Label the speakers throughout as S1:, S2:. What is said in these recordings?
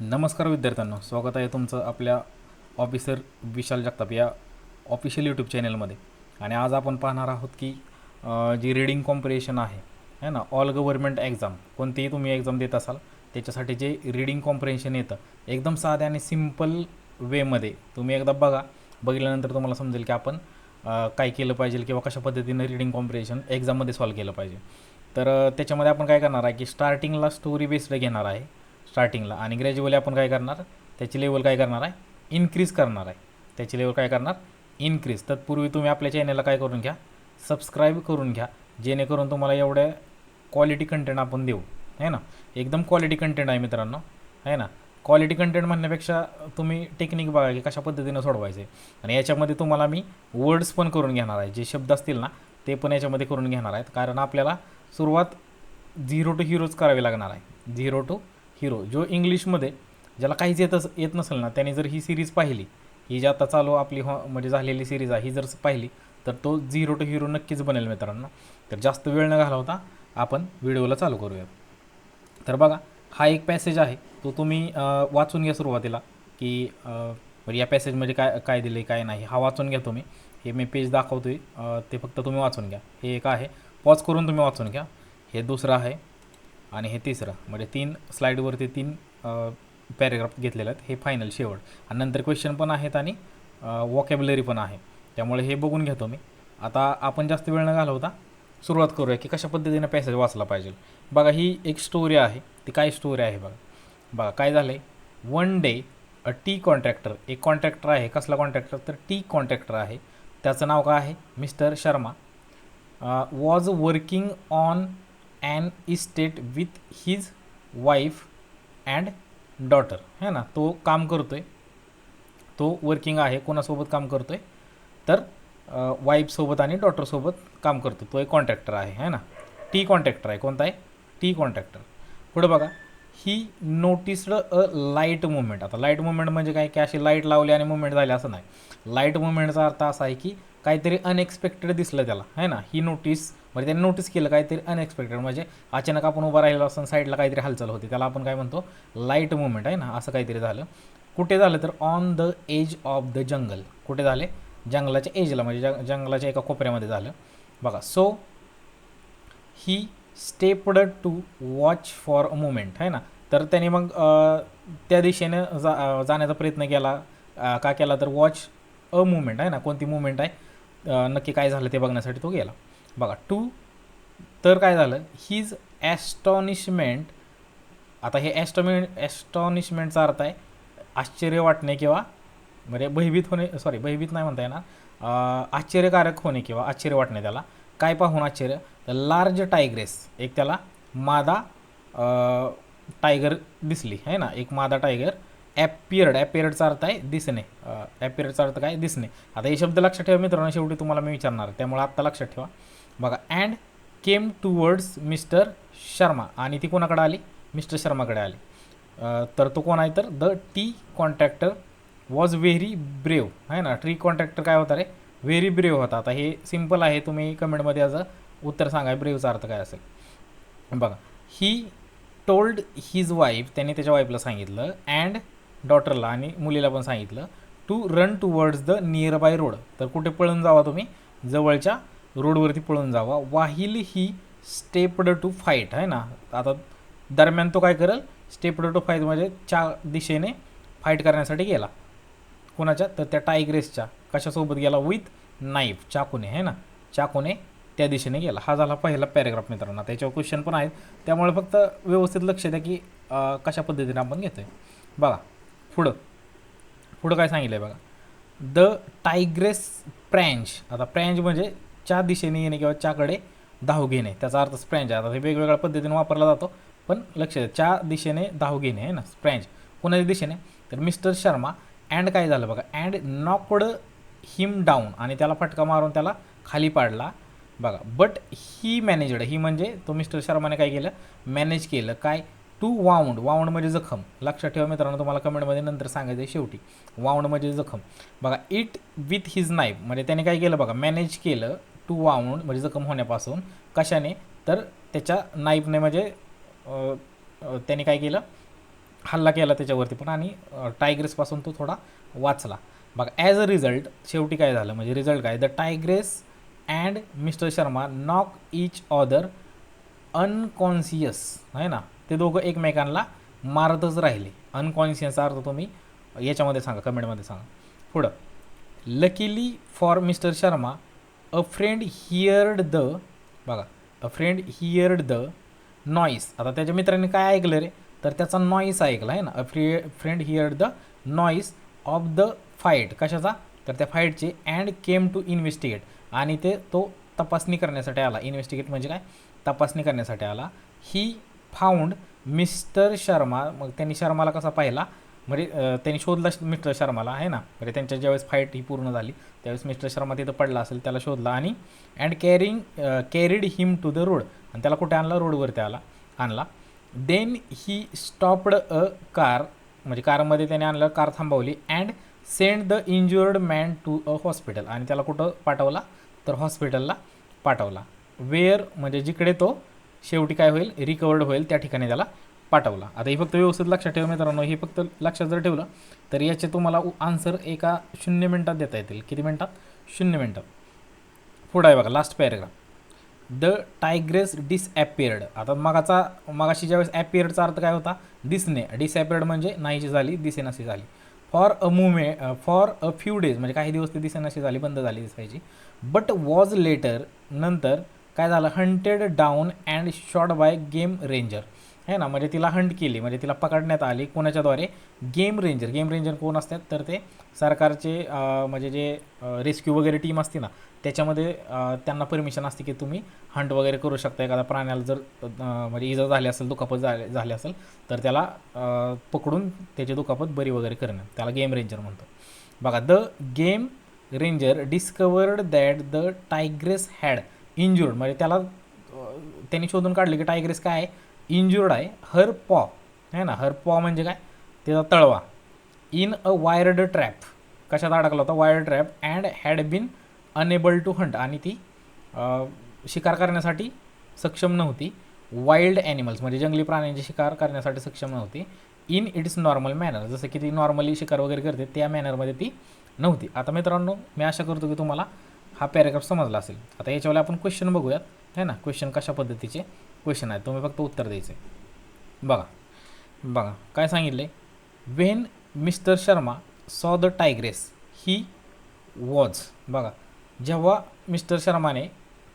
S1: नमस्कार विद्यार्थ्यांनो स्वागत आहे तुमचं आपल्या ऑफिसर विशाल जगताप या ऑफिशियल यूट्यूब चॅनलमध्ये आणि आज आपण पाहणार आहोत की जी रीडिंग कॉम्पिटिशन आहे है ना ऑल गव्हर्नमेंट एक्झाम कोणतीही तुम्ही एक्झाम देत असाल त्याच्यासाठी जे रीडिंग कॉम्पिटिशन येतं एकदम साध्या आणि सिंपल वेमध्ये तुम्ही एकदा बघा. बघितल्यानंतर तुम्हाला समजेल की आपण काय केलं पाहिजे किंवा कशा पद्धतीनं रीडिंग कॉम्पिटिशन एक्झाममध्ये सॉल्व केलं पाहिजे. तर त्याच्यामध्ये आपण काय करणार आहे की स्टार्टिंगला स्टोरी बेस्ड घेणार आहे. स्टार्टिंगला आणि ग्रॅज्युअली आपण काय करणार? त्याची लेवल काय करणार आहे? इन्क्रीज करणार आहे. त्याची लेवल काय करणार? इन्क्रीज तत्पूर्वी तुम्ही आपल्या चॅनलला काय करून घ्या? सबस्क्राईब करून घ्या. जेणेकरून तुम्हाला एवढ्या क्वालिटी कंटेंट आपण देऊ. है ना? एकदम क्वालिटी कंटेंट आहे मित्रांनो. आहे ना? क्वालिटी कंटेंट म्हणण्यापेक्षा तुम्ही टेक्निक बघा की कशा पद्धतीनं सोडवायचे. आणि याच्यामध्ये तुम्हाला मी वर्ड्स पण करून घेणार आहे. जे शब्द असतील ना ते पण याच्यामध्ये करून घेणार आहेत. कारण आपल्याला सुरुवात झिरो टू हिरोज करावी लागणार आहे. झिरो टू हिरो जो इंग्लिशमध्ये ज्याला काहीच येतच येत नसेल ना त्याने जर ही सिरीज पाहिली ही जी आता चालू आपली हो म्हणजे झालेली सिरीज आहे ही जर पाहिली तर तो झिरो टू हिरो नक्कीच बनेल मित्रांनो. तर जास्त वेळ न घालवता आपण व्हिडिओला चालू करूयात. तर बघा हा एक पॅसेज आहे तो तुम्ही वाचून घ्या सुरुवातीला की या पॅसेजमध्ये काय काय दिले काय नाही हा वाचून घ्या तुम्ही. हे मी पेज दाखवतोय आहे ते फक्त तुम्ही वाचून घ्या. हे एक आहे पॉज करून तुम्ही वाचून घ्या. हे दुसरं आहे आणि हे तिसरं. म्हणजे तीन स्लाईडवरती तीन पॅरेग्राफ घेतलेले आहेत. हे फायनल शेवट. आणि नंतर क्वेश्चन पण आहेत आणि वॉकॅबलरी पण आहे. त्यामुळे हे बघून घेतो मी. आता आपण जास्त वेळ न घालवता सुरुवात करूया की कशा पद्धतीनं पॅसेज वाचला पाहिजे. बघा ही एक स्टोरी आहे. ती काय स्टोरी आहे बघा. बघा काय झालं आहे one day a tea contractor एक कॉन्ट्रॅक्टर आहे. कसला कॉन्ट्रॅक्टर तर टी कॉन्ट्रॅक्टर आहे. त्याचं नाव काय आहे? Mister Sharma. Was working on an estate with his wife and daughter. है ना? तो काम करतो आहे तो वर्किंग आहे कोणासोबत काम करतो आहे तर वाईफसोबत आणि डॉटरसोबत काम करतो. तो एक कॉन्ट्रॅक्टर आहे है ना? टी कॉन्ट्रॅक्टर आहे. कोणता आहे? Tea contractor. पुढे बघा. He noticed a light movement आता लाइट मुवमेंट म्हणजे काय? की अशी लाइट लावली आणि मुवमेंट झाली असं नाही. लाइट मुवमेंटचा अर्थ असा आहे की काहीतरी अनएक्सपेक्टेड दिसलं त्याला. है ना? ही नोटीस म्हणजे त्याने नोटीस केलं काहीतरी अनएक्सपेक्टेड म्हणजे अचानक आपण उभं राहिलो असं साईडला काहीतरी हालचाल होती. त्याला आपण काय म्हणतो? लाइट मुवमेंट आहे ना असं काहीतरी झालं. कुठे झालं तर on the edge of the jungle कुठे झाले? जंगलाच्या एजला म्हणजे जंग जंगलाच्या एका कोपऱ्यामध्ये झालं. बघा so he stepped to watch for a moment आहे ना? तर त्याने मग त्या दिशेने जा जाण्याचा प्रयत्न केला. का केला तर वॉच अ मुवमेंट आहे ना? कोणती मुवमेंट आहे? नक्की काय झालं ते बघण्यासाठी तो गेला. बघा टू तर काय झालं? हिज ॲस्टॉनिशमेंट आता हे ॲस्टॉमि ॲस्टॉनिशमेंटचा अर्थ आहे आश्चर्य वाटणे किंवा म्हणजे भयभीत होणे सॉरी भयभीत नाही म्हणता येणार. आश्चर्यकारक होणे किंवा आश्चर्य वाटणे त्याला. काय पाहून आश्चर्य? तर लार्ज टायग्रेस एक त्याला मादा टायगर दिसली आहे ना? एक मादा टायगर ॲपियर्ड ॲपियर्डचा अर्थ आहे दिसणे. ॲपियर्डचा अर्थ काय? दिसणे. आता हे शब्द लक्षात ठेवा मित्रांनो शेवटी तुम्हाला मी विचारणार आहे त्यामुळे आत्ता लक्षात ठेवा. बघा and came towards Mister Sharma. आणि ती कोणाकडे आली? मिस्टर शर्माकडे आली. तर तो कोण आहे तर? The tea contractor was very brave आहे ना? ट्री कॉन्ट्रॅक्टर काय होता रे? व्हेरी ब्रेव होता. आता हे सिंपल आहे. तुम्ही कमेंटमध्ये याचं उत्तर सांगा. ब्रेवचा अर्थ काय असेल? बघा ही टोल्ड हिज वाईफ त्याने त्याच्या वाईफला सांगितलं अँड डॉटरला आणि मुलीला पण सांगितलं to run towards the near by road तर कुठे पळून जावा तुम्ही? जवळच्या रोडवरती पळून जावा. While he stepped to fight आहे ना? आता दरम्यान तो काय करेल? स्टेपड टू फाईट म्हणजे च्या दिशेने फाईट करण्यासाठी गेला. कोणाच्या? तर त्या टायग्रेसच्या कशासोबत गेला? विथ नाईफ चाकूने आहे ना? चाकूने त्या दिशेने गेला. हा झाला पहिला पॅरेग्राफ मित्रांनो. त्याच्यावर क्वेश्चन पण आहेत. त्यामुळे फक्त व्यवस्थित लक्ष द्या की कशा पद्धतीने आपण घेतोय. बघा पुढं. पुढं काय सांगितलं आहे बघा. द टायग्रेस प्रँच आता प्रँच म्हणजे च्या दिशेने येणे किंवा च्याकडे धाव घेणे. त्याचा अर्थ स्प्रँच आहे आता हे वेगवेगळ्या पद्धतीने वापरला जातो पण लक्ष द्या. च्या दिशेने धाव घेणे आहे ना स्प्रँच कोणाच्या दिशेने? तर मिस्टर शर्मा अँड काय झालं बघा. अँड नॉकड हिम डाऊन आणि त्याला फटका मारून त्याला खाली पाडला बघा. बट ही मॅनेजड ही म्हणजे तो मिस्टर शर्माने काय केलं? मॅनेज केलं. काय? To wound. वाऊंड म्हणजे जखम. लक्षात ठेवा मित्रांनो तुम्हाला कमेंटमध्ये नंतर सांगायचं आहे शेवटी. वाऊंड म्हणजे जखम. बघा इट विथ हिज नाईफ. म्हणजे त्याने काय केलं बघा? मॅनेज केलं. टू वाऊंड म्हणजे जखम होण्यापासून कशाने? तर त्याच्या नाईफने म्हणजे त्याने काय केलं? हल्ला केला त्याच्यावरती पण आणि टायग्रेसपासून तो थोडा वाचला. बघा ॲज अ रिझल्ट शेवटी काय झालं? म्हणजे रिझल्ट काय? The tigress and Mister Sharma knock each other unconscious आहे ना? ते दोघं एकमेकांना मारतच राहिले. अनकॉन्शियसचा अर्थ तुम्ही याच्यामध्ये सांगा कमेंटमध्ये सांगा. पुढं. Luckily for mister Sharma a friend heard the बघा a friend heard the noise आता त्याच्या मित्राने काय ऐकलं रे? तर त्याचा नॉईस ऐकला आहे ना? A free friend heard the noise of the fight कशाचा? तर त्या फाईटचे अँड केम टू इन्व्हेस्टिगेट आणि ते तो तपासणी करण्यासाठी आला. इन्व्हेस्टिगेट म्हणजे काय? तपासणी करण्यासाठी आला. ही फाऊंड मिस्टर शर्मा मग त्यांनी शर्माला कसा पाहिला? म्हणजे त्यांनी शोधला मिस्टर शर्माला आहे ना? म्हणजे त्यांच्या ज्यावेळेस फाईट ही पूर्ण झाली त्यावेळेस मिस्टर शर्मा तिथं पडला असेल त्याला शोधला आणि and carrying carried him to the road आणि त्याला कुठे आणला? रोडवरती आला आणला. Then he stopped a car म्हणजे कारमध्ये त्याने आणलं कार थांबवली and send the injured man to a hospital आणि त्याला कुठं पाठवला? तर हॉस्पिटलला पाठवला. वेअर म्हणजे जिकडे तो शेवटी काय होईल? रिकवर्ड होईल त्या ठिकाणी त्याला पाठवला. आता हे फक्त व्यवस्थित लक्षात ठेवा मित्रांनो हे फक्त लक्षात जर ठेवलं तर याचे तुम्हाला आन्सर एका शून्य मिनटात देता येतील. किती मिनटात? शून्य मिनटात. पुढं आहे बघा last paragraph the tigress disappeared आता मगाचा मगाशी ज्यावेळेस ॲपियर्डचा अर्थ काय होता? दिसणे. डिसॲपियर्ड म्हणजे नाहीशी झाली दिसेनाशी झाली. For a moment for a few days म्हणजे काही दिवस ती दिसेनाशी झाली बंद झाली दिसायची. बट वॉज लेटर नंतर काय झालं? Hunted down and shot by game ranger है ना? म्हणजे तिला हंट केली. म्हणजे तिला पकडण्यात आली कोणाच्याद्वारे? गेम रेंजर गेम रेंजर कोण असतात? तर ते सरकारचे म्हणजे जे रेस्क्यू वगैरे टीम असते ना त्याच्यामध्ये त्यांना परमिशन असते की तुम्ही हंट वगैरे करू शकता. एखाद्या प्राण्याला जर म्हणजे इजा झाली असेल दुखापत झाली झाली असेल तर त्याला पकडून त्याची दुखापत बरी वगैरे करणं. त्याला गेम रेंजर म्हणतो. बघा the game ranger discovered that the tigress had injured म्हणजे त्याला त्यांनी शोधून काढले की टायग्रेस काय आहे? इंजुर्ड आहे हर पॉ आहे ना? हर पॉ म्हणजे काय? त्याचा तळवा. In a wired trap. कशात अडकला होता? Wired trap and had been unable to hunt. आणि ती शिकार करण्यासाठी सक्षम नव्हती. वाईल्ड ॲनिमल्स म्हणजे जंगली प्राण्यांची शिकार करण्यासाठी सक्षम नव्हती. In its normal manner. जसं की ती नॉर्मली शिकार वगैरे करते त्या मॅनरमध्ये ती नव्हती. आता मित्रांनो मी आशा करतो की तुम्हाला हा पॅरेग्राफ समजला असेल. आता याच्यावर आपण क्वेश्चन बघूयात. है ना? क्वेश्चन कशा पद्धतीचे? क्वेश्चन आहे. तुम्ही फक्त उत्तर द्यायचं आहे बघा. बघा. काय सांगितलं आहे when Mister Sharma saw the tigress he was बघा. जेव्हा मिस्टर शर्माने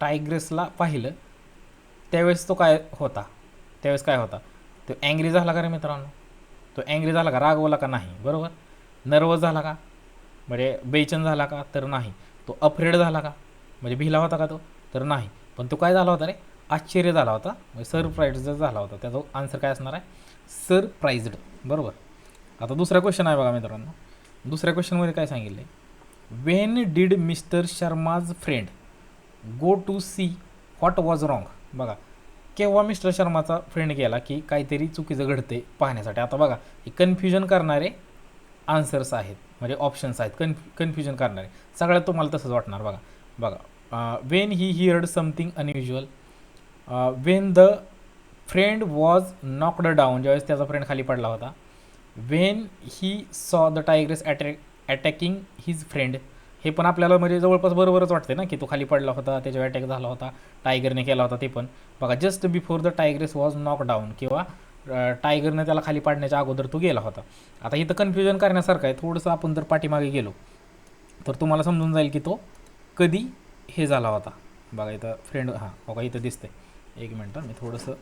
S1: टायग्रेसला पाहिलं त्यावेळेस तो काय होता? त्यावेळेस काय होता? तो अँग्री झाला का रे मित्रांनो? तो अँग्री झाला का? रागवला का नाही? बरोबर? नर्वस झाला का? म्हणजे बेचन झाला का? तर नाही. तो अफ्रेड झाला का? म्हणजे भिला होता का तो? तर नाही. पण तो काय झाला होता रे? आश्चर्य झाला होता. म्हणजे सरप्राईज झाला होता. त्याचा आन्सर काय असणार आहे? सरप्राईज्ड बरोबर? आता दुसरा क्वेश्चन आहे बघा मित्रांनो. दुसऱ्या क्वेश्चनमध्ये काय सांगितलं आहे when did Mister Sharma's friend go to see what was wrong बघा. केव्हा मिस्टर शर्माचा फ्रेंड गेला की काहीतरी चुकीचं घडते पाहण्यासाठी? आता बघा हे कन्फ्युजन करणारे आन्सर्स आहेत. म्हणजे ऑप्शन्स आहेत. कन्फ कन्फ्युजन करणारे. सगळ्यात तुम्हाला तसंच वाटणार बघा. बघा when he heard something unusual when the friend was knocked down ज्यावेळेस त्याचा फ्रेंड खाली पडला होता when he saw the tigress attack attacking his friend हे पण आपल्याला म्हणजे जवळपास बरोबरच वाटते ना की तो खाली पडला होता त्याच्यावर अटॅक झाला होता टायगरने केला होता ते पण. बघा just before the tigress was knock down किंवा टायगरने त्याला खाली पाडण्याच्या अगोदर तो गेला होता. आता इथं कन्फ्युजन करण्यासारखं आहे थोडंसं आपण जर पाठीमागे गेलो तर तुम्हाला समजून जाईल की तो कधी हे झाला होता. बघा इथं फ्रेंड हां बघा इथं दिसतंय. एक मिनटं मी थोडंसं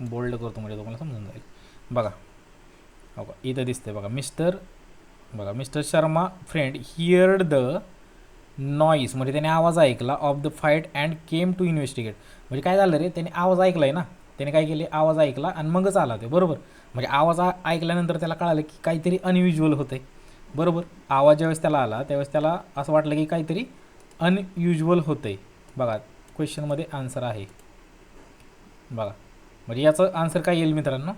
S1: बोल्ड करतो म्हणजे तुम्हाला समजून जाईल. बघा. हो का? इथं दिसतंय बघा. मिस्टर बघा Mister Sharma friend heard the noise म्हणजे त्याने आवाज ऐकला of the fight and came to investigate म्हणजे काय झालं रे? त्याने आवाज ऐकला आहे ना? त्याने काय केले? आवाज ऐकला आणि मगच आला ते. बरोबर? म्हणजे आवाज ऐकल्यानंतर त्याला कळालं की काहीतरी अनयुज्युअल होतं बरोबर? आवाज ज्यावेळेस त्याला आला त्यावेळेस त्याला असं वाटलं की काहीतरी अनयुज्युअल होतं आहे बघा क्वेश्चनमध्ये आन्सर आहे. बघा. म्हणजे याचं आन्सर काय येईल मित्रांनो?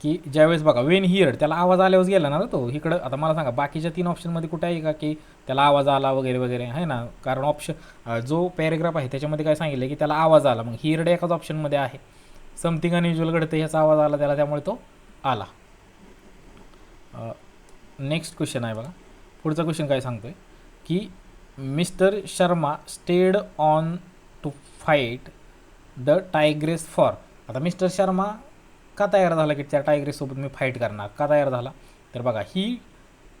S1: की ज्यावेळेस बघा वेन हिअर त्याला आवाज आल्यावर गेला ना तो. इकडं आता मला सांगा बाकीच्या तीन ऑप्शनमध्ये कुठे आहे का की त्याला आवाज आला वगैरे वगैरे? आहे ना? कारण ऑप्शन जो पॅरेग्राफ आहे त्याच्यामध्ये काय सांगितलं की त्याला आवाज आला. मग हिअर्ड एकाच ऑप्शनमध्ये आहे. समथिंग अनयुज्युअल घडतं ह्याचा आवाज आला त्याला त्यामुळे तो आला. नेक्स्ट क्वेश्चन आहे बघा. पुढचा क्वेश्चन काय सांगतो आहे की Mister Sharma stayed on to fight the tigress for. आता मिस्टर शर्मा का तयार झाला की त्या टायग्रेससोबत मी फाईट करणार? का तयार झाला? तर बघा he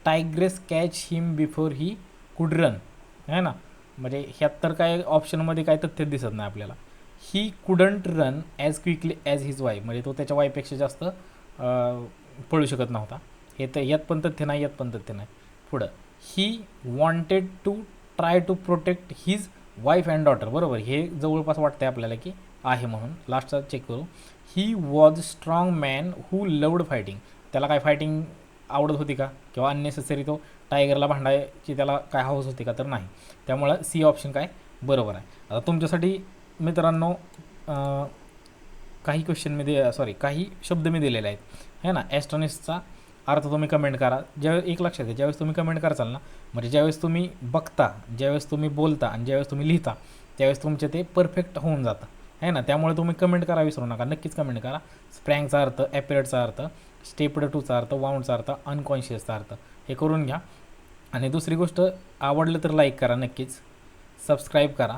S1: tigress catch him before he could run आहे ना? म्हणजे ह्यात तर काय ऑप्शनमध्ये काय तथ्य दिसत नाही आपल्याला. He couldn't run as quickly as his wife म्हणजे तो त्याच्या वायपेक्षा जास्त पळू शकत नव्हता. हे तर यात पण तथ्य नाही यात पण तथ्य नाही. पुढं. He wanted to try to protect his wife and daughter बरोबर? हे जवळपास वाटतंय आपल्याला की आहे म्हणून. लास्टचा चेक करू. He was strong man who loved fighting त्याला काय फायटिंग आवडत होती का? किंवा अननेसेसरी तो टायगरला भांडायची त्याला काय हवस होती का? तर नाही. त्यामुळं सी ऑप्शन काय? बरोबर आहे. आता तुमच्यासाठी मित्रांनो काही क्वेश्चन मी दे सॉरी काही शब्द मी दिलेले आहेत. है ना? ॲस्ट्रॉनिक्सचा अर्थ तुम्ही कमेंट करा. ज्यावेळेस एक लक्षात आहे ज्यावेळेस तुम्ही कमेंट कराल ना म्हणजे ज्यावेळेस तुम्ही बघता ज्यावेळेस तुम्ही बोलता आणि ज्यावेळेस तुम्ही लिहिता त्यावेळेस तुमचे ते परफेक्ट होऊन जातं. आहे ना? त्यामुळे तुम्ही कमेंट करा विसरू नका. नक्कीच कमेंट करा. स्प्रँगचा अर्थ ॲपिरेटचा अर्थ स्टेपड टूचा अर्थ वाऊंडचा अर्थ अनकॉन्शियसचा अर्थ हे करून घ्या. आणि दुसरी गोष्ट आवडलं तर लाईक करा नक्कीच. सबस्क्राईब करा.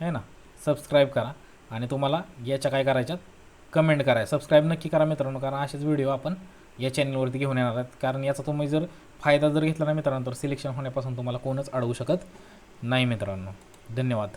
S1: आहे ना? सबस्क्राईब करा. आणि तुम्हाला याच्या काय करायच्यात? कमेंट करा सबस्क्राईब नक्की करा मित्रांनो कारण असेच व्हिडिओ आपण या चॅनलवरती घेऊन येणार आहेत. कारण याचा तुम्ही जर फायदा जर घेतला ना मित्रांनो तर सिलेक्शन होण्यापासून तुम्हाला कोणच अडवू शकत नाही मित्रांनो. धन्यवाद.